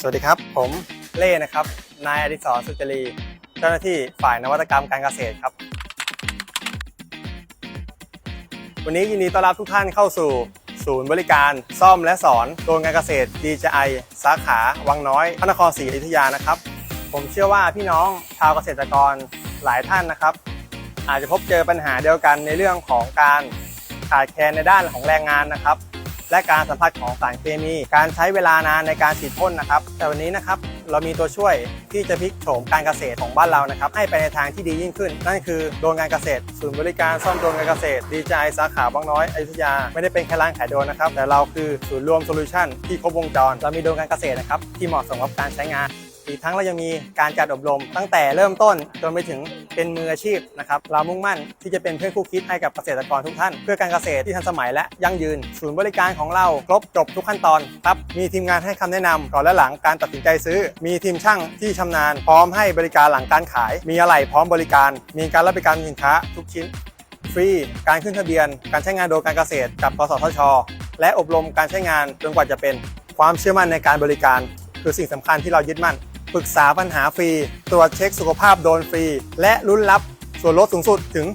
สวัสดีครับ ผมเล่นะครับ นายอดิศรสุจรี เจ้าหน้าที่ฝ่ายนวัตกรรมการเกษตรครับ วันนี้ยินดีต้อนรับทุกท่านเข้าสู่ ศูนย์บริการ ซ่อมและสอนโรงการเกษตร DJI สาขาวังน้อยพระนครศรีอยุธยานะครับ ผมเชื่อว่าพี่น้องชาวเกษตรกรหลายท่านนะครับ อาจจะพบเจอปัญหาเดียวกันในเรื่องของการขาดแคลนในด้านของแรงงานนะครับ และการสัมผัสของสารเคมี การใช้เวลานานในการฉีดพ่นนะครับ แต่วันนี้นะครับเรามีตัวช่วยที่จะพลิกโฉมการเกษตรของบ้านเรานะครับให้ไปในทางที่ดียิ่งขึ้น นั่นคือโดรนการเกษตร ศูนย์บริการซ่อมโดรนการเกษตรดีใจสาขาบางน้อยอยุธยา ไม่ได้เป็นแค่ร้านขายโดนนะครับแต่เราคือศูนย์รวมโซลูชันที่ครบวงจรเรามีโดรนการเกษตรนะครับที่เหมาะสมกับการใช้งาน อีกทั้งเรายังมีการจัดอบรม ตั้งแต่เริ่มต้นจนไปถึงเป็นมืออาชีพนะครับเรามุ่งมั่นที่จะเป็นเพื่อนคู่คิดให้กับเกษตรกรทุกท่าน เพื่อการเกษตรที่ทันสมัยและยั่งยืน ศูนย์บริการของเราครบจบทุกขั้นตอนครับมีทีมงานให้คำแนะนำก่อนและหลังการตัดสินใจซื้อ มีทีมช่างที่ชำนาญ พร้อมให้บริการหลังการขาย มีอะไหล่พร้อมบริการ มีการรับประกันสินค้าทุกชิ้นฟรี การขึ้นทะเบียน การใช้งานโดยการเกษตรกับกสทช และอบรมการใช้งานจนกว่าจะเป็นความเชื่อมั่นในการบริการ คือสิ่งสำคัญที่เรายึดมั่น ปรึกษาปัญหาฟรี ตรวจเช็คสุขภาพโดนฟรี และลุ้นรับส่วนลดสูงสุดถึง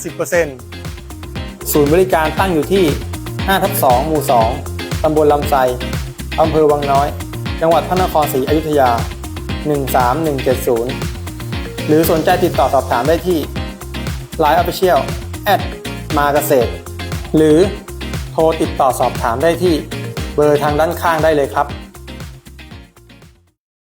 50%ศูนย์บริการตั้งอยู่ที่ 5 ทับ 2 หมู่ 2 ตำบลลำไทรอำเภอวังน้อย จังหวัดพระนครศรีอยุธยา 13170 หรือสนใจติดต่อสอบถามได้ที่ Line Official แอดมาเกษตร หรือโทรติดต่อสอบถามได้ที่เบอร์ทางด้านข้างได้เลยครับ